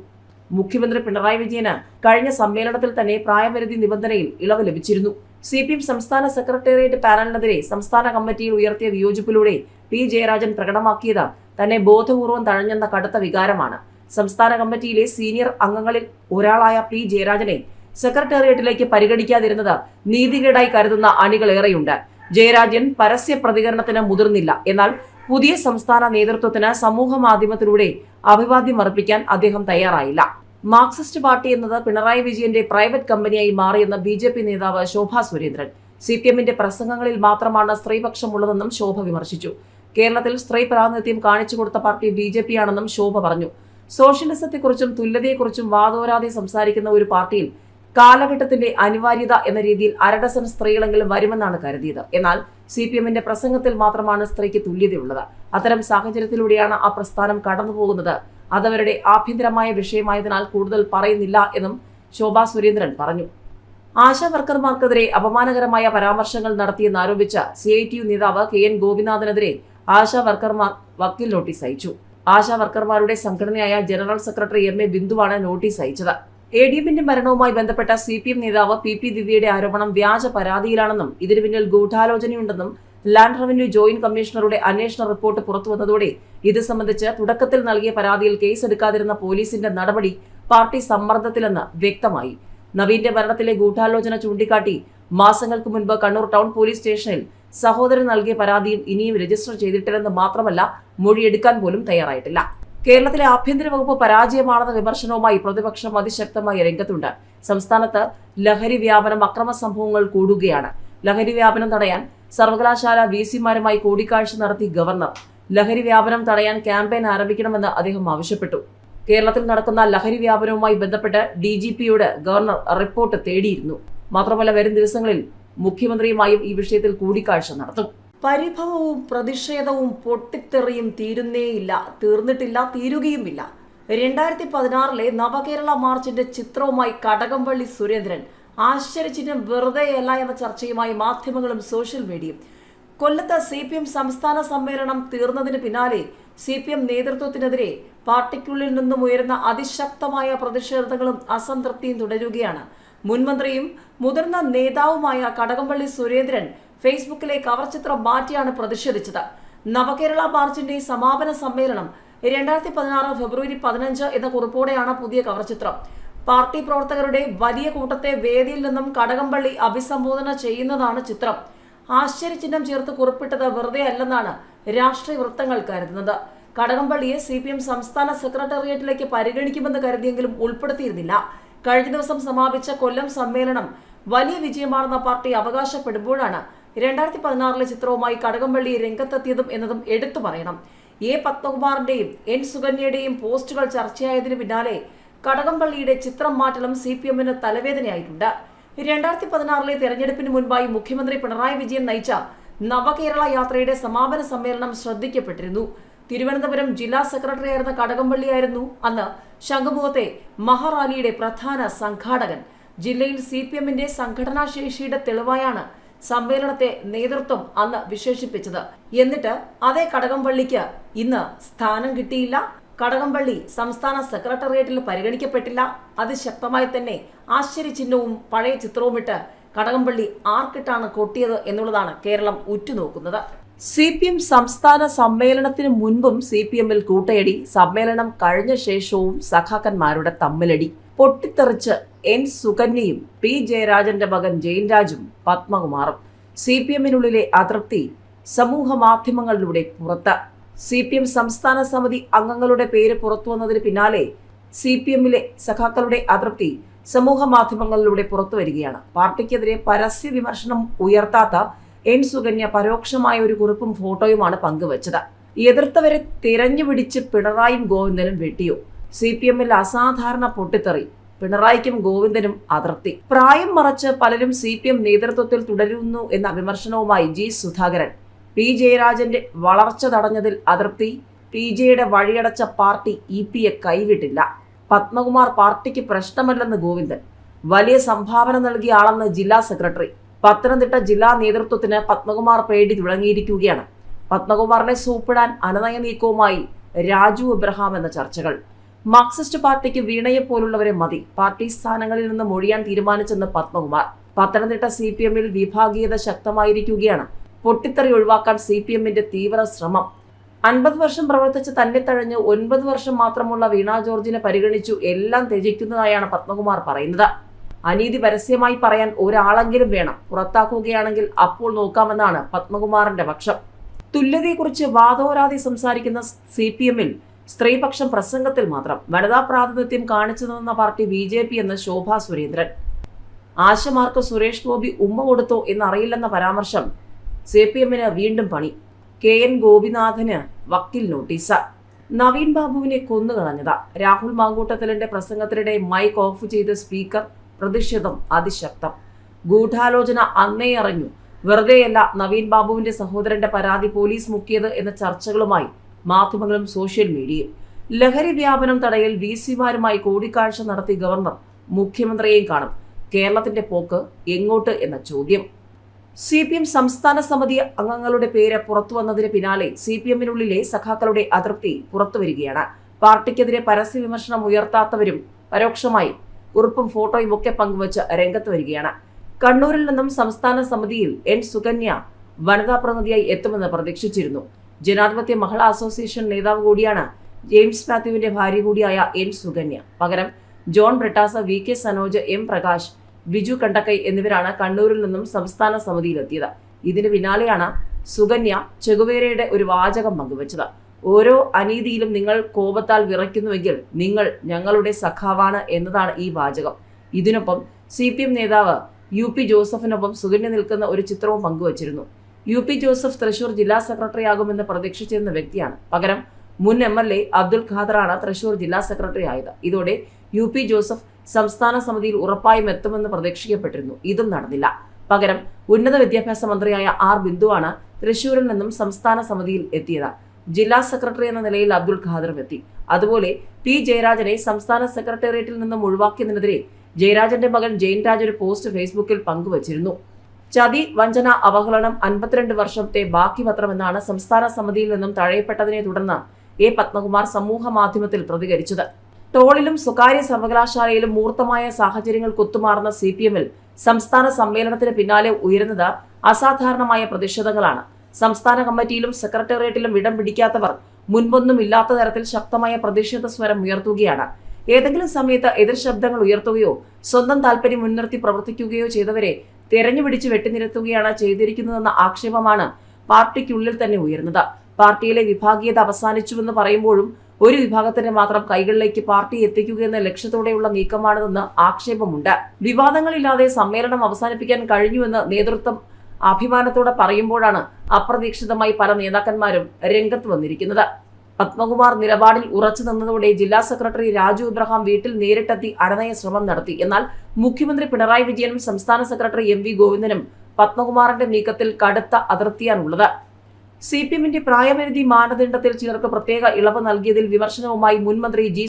മുഖ്യമന്ത്രി പിണറായി വിജയന് കഴിഞ്ഞ സമ്മേളനത്തിൽ തന്നെ പ്രായപരിധി നിബന്ധനയിൽ ഇളവ് ലഭിച്ചിരുന്നു. സി പി എം സംസ്ഥാന സെക്രട്ടേറിയറ്റ് പാനലിനെതിരെ സംസ്ഥാന കമ്മിറ്റിയിൽ ഉയർത്തിയ വിയോജിപ്പിലൂടെ പി ജയരാജൻ പ്രകടമാക്കിയത് തന്നെ ബോധപൂർവം തഴഞ്ഞെന്ന കടുത്ത വികാരമാണ്. സംസ്ഥാന കമ്മിറ്റിയിലെ സീനിയർ അംഗങ്ങളിൽ ഒരാളായ പി ജയരാജനെ സെക്രട്ടേറിയറ്റിലേക്ക് പരിഗണിക്കാതിരുന്നത് നീതികേടായി കരുതുന്ന അണികളേറെയുണ്ട് ജയരാജൻ പരസ്യ പ്രതികരണത്തിന് മുതിർന്നില്ല. എന്നാൽ പുതിയ സംസ്ഥാന നേതൃത്വത്തിന് സമൂഹ മാധ്യമത്തിലൂടെ അഭിവാദ്യം അർപ്പിക്കാൻ അദ്ദേഹം തയ്യാറായില്ല. മാർക്സിസ്റ്റ് പാർട്ടി എന്നത് പിണറായി വിജയന്റെ പ്രൈവറ്റ് കമ്പനിയായി മാറിയെന്ന ബി ജെ പി നേതാവ് ശോഭ സുരേന്ദ്രൻ. സി പി എമ്മിന്റെ പ്രസംഗങ്ങളിൽ മാത്രമാണ് സ്ത്രീപക്ഷമുള്ളതെന്നും ശോഭ വിമർശിച്ചു. കേരളത്തിൽ സ്ത്രീ പ്രാതിനിധ്യം കാണിച്ചു കൊടുത്ത പാർട്ടി ബി ജെ പി ആണെന്നും ശോഭ പറഞ്ഞു. സോഷ്യലിസത്തെക്കുറിച്ചും തുല്യതയെക്കുറിച്ചും വാദോരാതെ സംസാരിക്കുന്ന ഒരു പാർട്ടിയിൽ കാലഘട്ടത്തിന്റെ അനിവാര്യത എന്ന രീതിയിൽ അരഡസൻ സ്ത്രീകളെങ്കിലും വരുമെന്നാണ് കരുതിയത്. എന്നാൽ സി പി എമ്മിന്റെ പ്രസംഗത്തിൽ മാത്രമാണ് സ്ത്രീക്ക് തുല്യതയുള്ളത്. അത്തരം സാഹചര്യത്തിലൂടെയാണ് ആ പ്രസ്ഥാനം കടന്നുപോകുന്നത് അതവരുടെ ആഭ്യന്തരമായ വിഷയമായതിനാൽ കൂടുതൽ പറയുന്നില്ല എന്നും ശോഭാ സുരേന്ദ്രൻ പറഞ്ഞു. ആശാ വർക്കർമാർക്കെതിരെ അപമാനകരമായ പരാമർശങ്ങൾ നടത്തിയെന്ന് ആരോപിച്ച സി ഐ ടി യു നേതാവ് കെ എൻ ഗോപിനാഥനെതിരെ ആശാ വർക്കർമാർ വക്കീൽ നോട്ടീസ് അയച്ചു. ആശാ വർക്കർമാരുടെ സംഘടനയായ ജനറൽ സെക്രട്ടറി എം എ ബിന്ദുവാണ് നോട്ടീസ് അയച്ചത്. എ ഡി എമ്മിന്റെ മരണവുമായി ബന്ധപ്പെട്ട സി പി എം നേതാവ് പി പി ദിവ്യയുടെ ആരോപണം വ്യാജ പരാതിയിലാണെന്നും ഇതിനു പിന്നിൽ ഗൂഢാലോചനയുണ്ടെന്നും ലാൻഡ് റവന്യൂ ജോയിന്റ് കമ്മീഷണറുടെ അന്വേഷണ റിപ്പോർട്ട് പുറത്തുവന്നതോടെ ഇത് സംബന്ധിച്ച് തുടക്കത്തിൽ നൽകിയ പരാതിയിൽ കേസെടുക്കാതിരുന്ന പോലീസിന്റെ നടപടി പാർട്ടി സമ്മർദ്ദത്തിലെന്ന് വ്യക്തമായി. നവീന്റെ മരണത്തിലെ ഗൂഢാലോചന ചൂണ്ടിക്കാട്ടി മാസങ്ങൾക്ക് മുൻപ് കണ്ണൂർ ടൗൺ പോലീസ് സ്റ്റേഷനിൽ സഹോദരൻ നൽകിയ പരാതിയും ഇനിയും രജിസ്റ്റർ ചെയ്തിട്ടില്ലെന്ന് മാത്രമല്ല മൊഴിയെടുക്കാൻ പോലും തയ്യാറായിട്ടില്ല. കേരളത്തിലെ ആഭ്യന്തര വകുപ്പ് പരാജയമാണെന്ന വിമർശനവുമായി പ്രതിപക്ഷം അതിശക്തമായി രംഗത്തുണ്ട്. സംസ്ഥാനത്ത് ലഹരി വ്യാപനം അക്രമ സംഭവങ്ങൾ കൂടുകയാണ്. ലഹരി വ്യാപനം തടയാൻ സർവകലാശാല വി സിമാരുമായി കൂടിക്കാഴ്ച നടത്തി ഗവർണർ. ലഹരി വ്യാപനം തടയാൻ ക്യാമ്പയിൻ ആരംഭിക്കണമെന്ന് അദ്ദേഹം ആവശ്യപ്പെട്ടു. കേരളത്തിൽ നടക്കുന്ന ലഹരി വ്യാപനവുമായി ബന്ധപ്പെട്ട് ഡി ജി പിയോട് ഗവർണർ റിപ്പോർട്ട് തേടിയിരുന്നു. മാത്രമല്ല വരും ദിവസങ്ങളിൽ മുഖ്യമന്ത്രിയുമായും ഈ വിഷയത്തിൽ കൂടിക്കാഴ്ച നടത്തും. പരിഭവവും പ്രതിഷേധവും പൊട്ടിത്തെറിയും തീരുന്നേയില്ല തീർന്നിട്ടില്ല തീരുകയുമില്ല. രണ്ടായിരത്തി പതിനാറിലെ നവകേരള മാർച്ചിന്റെ ചിത്രവുമായി കടകംപള്ളി സുരേന്ദ്രൻ ആശ്ചര്യചിഹ്നം വെറുതെയല്ല എന്ന ചർച്ചയുമായി മാധ്യമങ്ങളും സോഷ്യൽ മീഡിയയും. കൊല്ലത്ത് സി പി എം സംസ്ഥാന സമ്മേളനം തീർന്നതിന് പിന്നാലെ സി പി എം നേതൃത്വത്തിനെതിരെ പാർട്ടിക്കുള്ളിൽ നിന്നും ഉയരുന്ന അതിശക്തമായ പ്രതിഷേധങ്ങളും അസംതൃപ്തിയും തുടരുകയാണ്. മുൻമന്ത്രിയും മുതിർന്ന നേതാവുമായ കടകംപള്ളി സുരേന്ദ്രൻ ഫേസ്ബുക്കിലെ കവർ ചിത്രം മാറ്റിയാണ് പ്രതിഷേധിച്ചത്. നവകേരള മാർച്ചിന്റെ സമാപന സമ്മേളനം രണ്ടായിരത്തി പതിനാറ് ഫെബ്രുവരി പതിനഞ്ച് എന്ന കുറിപ്പോടെയാണ് പുതിയ കവർ ചിത്രം പാർട്ടി പ്രവർത്തകരുടെ വലിയ കൂട്ടത്തെ വേദിയിൽ നിന്നും കടകംപള്ളി അഭിസംബോധന ചെയ്യുന്നതാണ് ചിത്രം. ആശ്ചര്യചിഹ്നം ചേർത്ത് കുറിപ്പിട്ടത് വെറുതെ അല്ലെന്നാണ് രാഷ്ട്രീയ വൃത്തങ്ങൾ കരുതുന്നത്. കടകംപള്ളിയെ സി പി എം സംസ്ഥാന സെക്രട്ടേറിയറ്റിലേക്ക് പരിഗണിക്കുമെന്ന് കരുതിയെങ്കിലും ഉൾപ്പെടുത്തിയിരുന്നില്ല. കഴിഞ്ഞ ദിവസം സമാപിച്ച കൊല്ലം സമ്മേളനം വലിയ വിജയമാണെന്ന പാർട്ടി അവകാശപ്പെടുമ്പോഴാണ് രണ്ടായിരത്തി പതിനാറിലെ ചിത്രവുമായി കടകംപള്ളി രംഗത്തെത്തിയതും എന്നതും എടുത്തു പറയണം. എ പത്മകുമാറിന്റെയും എൻ സുകന്യയുടെയും പോസ്റ്റുകൾ ചർച്ചയായതിനു പിന്നാലെ കടകംപള്ളിയുടെ ചിത്രം മാറ്റലും സി പി എമ്മിന് തലവേദനയായിട്ടുണ്ട്. രണ്ടായിരത്തി പതിനാറിലെ തെരഞ്ഞെടുപ്പിന് മുൻപായി മുഖ്യമന്ത്രി പിണറായി വിജയൻ നയിച്ച നവകേരള യാത്രയുടെ സമാപന സമ്മേളനം ശ്രദ്ധിക്കപ്പെട്ടിരുന്നു. തിരുവനന്തപുരം ജില്ലാ സെക്രട്ടറി ആയിരുന്ന കടകംപള്ളിയായിരുന്നു അന്ന് ശംഖുമുഖത്തെ മഹാറാലിയുടെ പ്രധാന സംഘാടകൻ. ജില്ലയിൽ സി പി എമ്മിന്റെ സംഘടനാശേഷിയുടെ തെളിവായാണ് സമ്മേളനത്തെ നേതൃത്വം അന്ന് വിശേഷിപ്പിച്ചത്. എന്നിട്ട് അതേ കടകംപള്ളിക്ക് ഇന്ന് സ്ഥാനം കിട്ടിയില്ല. കടകംപള്ളി സംസ്ഥാന സെക്രട്ടേറിയറ്റിൽ പരിഗണിക്കപ്പെട്ടില്ല. അതിശക്തമായി തന്നെ ആശ്ചര്യചിഹ്നവും പഴയ ചിത്രവുമിട്ട് കടകംപള്ളി ആർക്കിട്ടാണ് കൊട്ടിയത് എന്നുള്ളതാണ് കേരളം ഉറ്റുനോക്കുന്നത്. സി പി എം സംസ്ഥാന സമ്മേളനത്തിന് മുൻപും സി പി എമ്മിൽ കൂട്ടയടി സമ്മേളനം കഴിഞ്ഞ ശേഷവും സഖാക്കന്മാരുടെ തമ്മിലടി. പൊട്ടിത്തെറിച്ച് എൻ സുകന്യയും പി ജയരാജന്റെ മകൻ ജയൻരാജും പത്മകുമാറും. സി പി എമ്മിനുള്ളിലെ അതൃപ്തി സമൂഹ മാധ്യമങ്ങളിലൂടെ പുറത്ത്. സി പി എം സംസ്ഥാന സമിതി അംഗങ്ങളുടെ പേര് പുറത്തുവന്നതിന് പിന്നാലെ സി പി എമ്മിലെ സഖാക്കളുടെ അതൃപ്തി സമൂഹ മാധ്യമങ്ങളിലൂടെ പുറത്തു വരികയാണ്. പാർട്ടിക്കെതിരെ പരസ്യ വിമർശനം ഉയർത്താത്ത എൻ സുകന്യ പരോക്ഷമായ ഒരു കുറിപ്പും ഫോട്ടോയുമാണ് പങ്കുവച്ചത്. എതിർത്തവരെ തിരഞ്ഞുപിടിച്ച് പിണറായും ഗോവിന്ദനും വെട്ടിയോ? സി പി എമ്മിൽ അസാധാരണ പൊട്ടിത്തെറി പിണറായിക്കും ഗോവിന്ദനും അതൃപ്തി. പ്രായം മറച്ച് പലരും സി പി എം നേതൃത്വത്തിൽ തുടരുന്നു എന്ന വിമർശനവുമായി ജി സുധാകരൻ. പി ജയരാജന്റെ വളർച്ച തടഞ്ഞതിൽ അതൃപ്തി. പി ജെയുടെ വഴിയടച്ച പാർട്ടി ഇ പിയെ കൈവിട്ടില്ല പത്മകുമാർ പാർട്ടിക്ക് പ്രശ്നമല്ലെന്ന് ഗോവിന്ദൻ. വലിയ സംഭാവന നൽകിയ ആളെന്ന് ജില്ലാ സെക്രട്ടറി. പത്തനംതിട്ട ജില്ലാ നേതൃത്വത്തിന് പത്മകുമാർ പേടി തുടങ്ങിയിരിക്കുകയാണ്. പത്മകുമാറിനെ സൂപ്പിടാൻ അനനയ നീക്കവുമായി രാജു എബ്രഹാം എന്ന ചർച്ചകൾ. മാർക്സിസ്റ്റ് പാർട്ടിക്ക് വീണയെ പോലുള്ളവരെ മതി. പാർട്ടി സ്ഥാനങ്ങളിൽ നിന്ന് മൊഴിയാൻ തീരുമാനിച്ചെന്ന് പത്മകുമാർ. പത്തനംതിട്ട സി പി എമ്മിൽ വിഭാഗീയത ശക്തമായിരിക്കുകയാണ്. പൊട്ടിത്തെറി ഒഴിവാക്കാൻ സി പി എമ്മിന്റെ തീവ്ര ശ്രമം. അൻപത് വർഷം പ്രവർത്തിച്ച് തന്നെ തഴഞ്ഞ് ഒൻപത് വർഷം മാത്രമുള്ള വീണ ജോർജിനെ പരിഗണിച്ചു എല്ലാം ത്യജിക്കുന്നതായാണ് പത്മകുമാർ പറയുന്നത്. അനീതി പരസ്യമായി പറയാൻ ഒരാളെങ്കിലും വേണം. പുറത്താക്കുകയാണെങ്കിൽ അപ്പോൾ നോക്കാമെന്നാണ് പത്മകുമാറിന്റെ പക്ഷം. തുല്യതയെക്കുറിച്ച് വാദോരാതി സംസാരിക്കുന്ന സി പി എമ്മിൽ സ്ത്രീപക്ഷം പ്രസംഗത്തിൽ മാത്രം വനിതാ പ്രാതിനിധ്യം കാണിച്ചു നിന്ന പാർട്ടി ബി ജെ പി എന്ന് ശോഭാ സുരേന്ദ്രൻ. ആശമാർക്ക് സുരേഷ് ഗോപി ഉമ്മ കൊടുത്തോ എന്നറിയില്ലെന്ന പരാമർശം സി പി എമ്മിന് വീണ്ടും പണി. കെ എൻ ഗോപിനാഥന് വക്കീൽ നോട്ടീസ്. നവീൻ ബാബുവിനെ കൊന്നുകളഞ്ഞത്. രാഹുൽ മാങ്കൂട്ടത്തലിന്റെ പ്രസംഗത്തിനിടെ മൈക്ക് ഓഫ് ചെയ്ത സ്പീക്കർ പ്രതിഷേധം അതിശക്തം. ഗൂഢാലോചന അന്നേ അറിഞ്ഞു. വെറുതെയല്ല നവീൻ ബാബുവിന്റെ സഹോദരന്റെ പരാതി പോലീസ് മുക്കിയത് എന്ന ചർച്ചകളുമായി മാധ്യമങ്ങളും സോഷ്യൽ മീഡിയയും. ലഹരി വ്യാപനം തടയൽ വി സിമാരുമായി കൂടിക്കാഴ്ച നടത്തി ഗവർണർ മുഖ്യമന്ത്രിയെയും കാണും. കേരളത്തിന്റെ പോക്ക് എങ്ങോട്ട് എന്ന ചോദ്യം. സി പി എം സംസ്ഥാന സമിതി അംഗങ്ങളുടെ പേര് പുറത്തു വന്നതിന് പിന്നാലെ സി പി എമ്മിനുള്ളിലെ സഖാക്കളുടെ അതൃപ്തി പുറത്തുവരികയാണ് പാർട്ടിക്കെതിരെ പരസ്യ വിമർശനം ഉയർത്താത്തവരും പരോക്ഷമായി കുറിപ്പും ഫോട്ടോയും ഒക്കെ പങ്കുവച്ച് രംഗത്ത് വരികയാണ്. കണ്ണൂരിൽ നിന്നും സംസ്ഥാന സമിതിയിൽ എൻ സുകന്യ വനിതാ പ്രതിനിധിയായി എത്തുമെന്ന് പ്രതീക്ഷിച്ചിരുന്നു. ജനാധിപത്യ മഹിളാ അസോസിയേഷൻ നേതാവ് കൂടിയാണ് ജെയിംസ് മാത്യുവിന്റെ ഭാര്യ കൂടിയായ എൻ സുകന്യ. പകരം John Brittas V K Sanoj M Prakash Biju Kandakkai എന്നിവരാണ് കണ്ണൂരിൽ നിന്നും സംസ്ഥാന സമിതിയിലെത്തിയത്. ഇതിന് പിന്നാലെയാണ് സുകന്യ ചെകുവേരയുടെ ഒരു വാചകം പങ്കുവച്ചത്. ഓരോ അനീതിയിലും നിങ്ങൾ കോപത്താൽ വിറയ്ക്കുന്നുവെങ്കിൽ നിങ്ങൾ ഞങ്ങളുടെ സഖാവാണ് എന്നതാണ് ഈ വാചകം. ഇതിനൊപ്പം സി പി എം നേതാവ് യു പി ജോസഫിനൊപ്പം സുകന്യ നിൽക്കുന്ന ഒരു ചിത്രവും പങ്കുവച്ചിരുന്നു. യു പി ജോസഫ് തൃശൂർ ജില്ലാ സെക്രട്ടറി ആകുമെന്ന് പ്രതീക്ഷിച്ചിരുന്ന വ്യക്തിയാണ്. പകരം മുൻ എം എൽ എ അബ്ദുൽ ഖാദറാണ് തൃശൂർ ജില്ലാ സെക്രട്ടറി ആയത് ഇതോടെ യു പി ജോസഫ് സംസ്ഥാന സമിതിയിൽ ഉറപ്പായും എത്തുമെന്ന് പ്രതീക്ഷിക്കപ്പെട്ടിരുന്നു. ഇതും നടന്നില്ല. പകരം ഉന്നത വിദ്യാഭ്യാസ മന്ത്രിയായ ആർ ബിന്ദുവാണ് തൃശൂരിൽ നിന്നും സംസ്ഥാന സമിതിയിൽ എത്തിയത്. ജില്ലാ സെക്രട്ടറി എന്ന നിലയിൽ അബ്ദുൽ ഖാദറും എത്തി. അതുപോലെ പി ജയരാജനെ സംസ്ഥാന സെക്രട്ടേറിയറ്റിൽ നിന്നും ഒഴിവാക്കിയതിനെതിരെ ജയരാജന്റെ മകൻ ജയൻ രാജ് ഒരു പോസ്റ്റ് ഫേസ്ബുക്കിൽ പങ്കുവച്ചിരുന്നു. ചതി വഞ്ചന അവഹേളനം അൻപത്തിരണ്ട് വർഷത്തെ ബാക്കി പത്രമെന്നാണ് സംസ്ഥാന സമിതിയിൽ നിന്നും തഴയപ്പെട്ടതിനെ തുടർന്ന് എ പത്മകുമാർ സമൂഹ മാധ്യമത്തിൽ പ്രതികരിച്ചത്. ടോളിലും സ്വകാര്യ സർവകലാശാലയിലും മൂർത്തമായ സാഹചര്യങ്ങൾ കൊത്തുമാറുന്ന സി പി എമ്മിൽ സംസ്ഥാന സമ്മേളനത്തിന് പിന്നാലെ ഉയരുന്നത് അസാധാരണമായ പ്രതിഷേധങ്ങളാണ്. സംസ്ഥാന കമ്മിറ്റിയിലും സെക്രട്ടേറിയറ്റിലും ഇടം പിടിക്കാത്തവർ മുൻപൊന്നും ഇല്ലാത്ത തരത്തിൽ ശക്തമായ പ്രതിഷേധ സ്വരം ഉയർത്തുകയാണ്. ഏതെങ്കിലും സമയത്ത് എതിർ ശബ്ദങ്ങൾ ഉയർത്തുകയോ സ്വന്തം താല്പര്യം മുൻനിർത്തി പ്രവർത്തിക്കുകയോ ചെയ്തവരെ തെരഞ്ഞുപിടിച്ച് വെട്ടിനിരത്തുകയാണ് ചെയ്തിരിക്കുന്നതെന്ന ആക്ഷേപമാണ് പാർട്ടിക്കുള്ളിൽ തന്നെ ഉയർന്നത് പാർട്ടിയിലെ വിഭാഗീയത അവസാനിച്ചുവെന്ന് പറയുമ്പോഴും ഒരു വിഭാഗത്തിന്റെ മാത്രം കൈകളിലേക്ക് പാർട്ടി എത്തിക്കുക എന്ന ലക്ഷ്യത്തോടെയുള്ള നീക്കമാണിതെന്ന് ആക്ഷേപമുണ്ട്. വിവാദങ്ങളില്ലാതെ സമ്മേളനം അവസാനിപ്പിക്കാൻ കഴിഞ്ഞുവെന്ന് നേതൃത്വം അഭിമാനത്തോടെ പറയുമ്പോഴാണ് അപ്രതീക്ഷിതമായി പല നേതാക്കന്മാരും രംഗത്ത് വന്നിരിക്കുന്നത്. പത്മകുമാർ നിലപാടിൽ ഉറച്ചു നിന്നതോടെ ജില്ലാ സെക്രട്ടറി രാജു ഇബ്രഹാം വീട്ടിൽ നേരിട്ടെത്തി അടനയ ശ്രമം നടത്തി. എന്നാൽ മുഖ്യമന്ത്രി പിണറായി വിജയനും സംസ്ഥാന സെക്രട്ടറി എം വി ഗോവിന്ദനും പത്മകുമാറിന്റെ നീക്കത്തിൽ കടുത്ത അതിർത്തിയാണുള്ളത്. സി പി എമ്മിന്റെ പ്രായപരിധി മാനദണ്ഡത്തിൽ ചിലർക്ക് പ്രത്യേക ഇളവ് നൽകിയതിൽ വിമർശനവുമായി മുൻമന്ത്രി ജി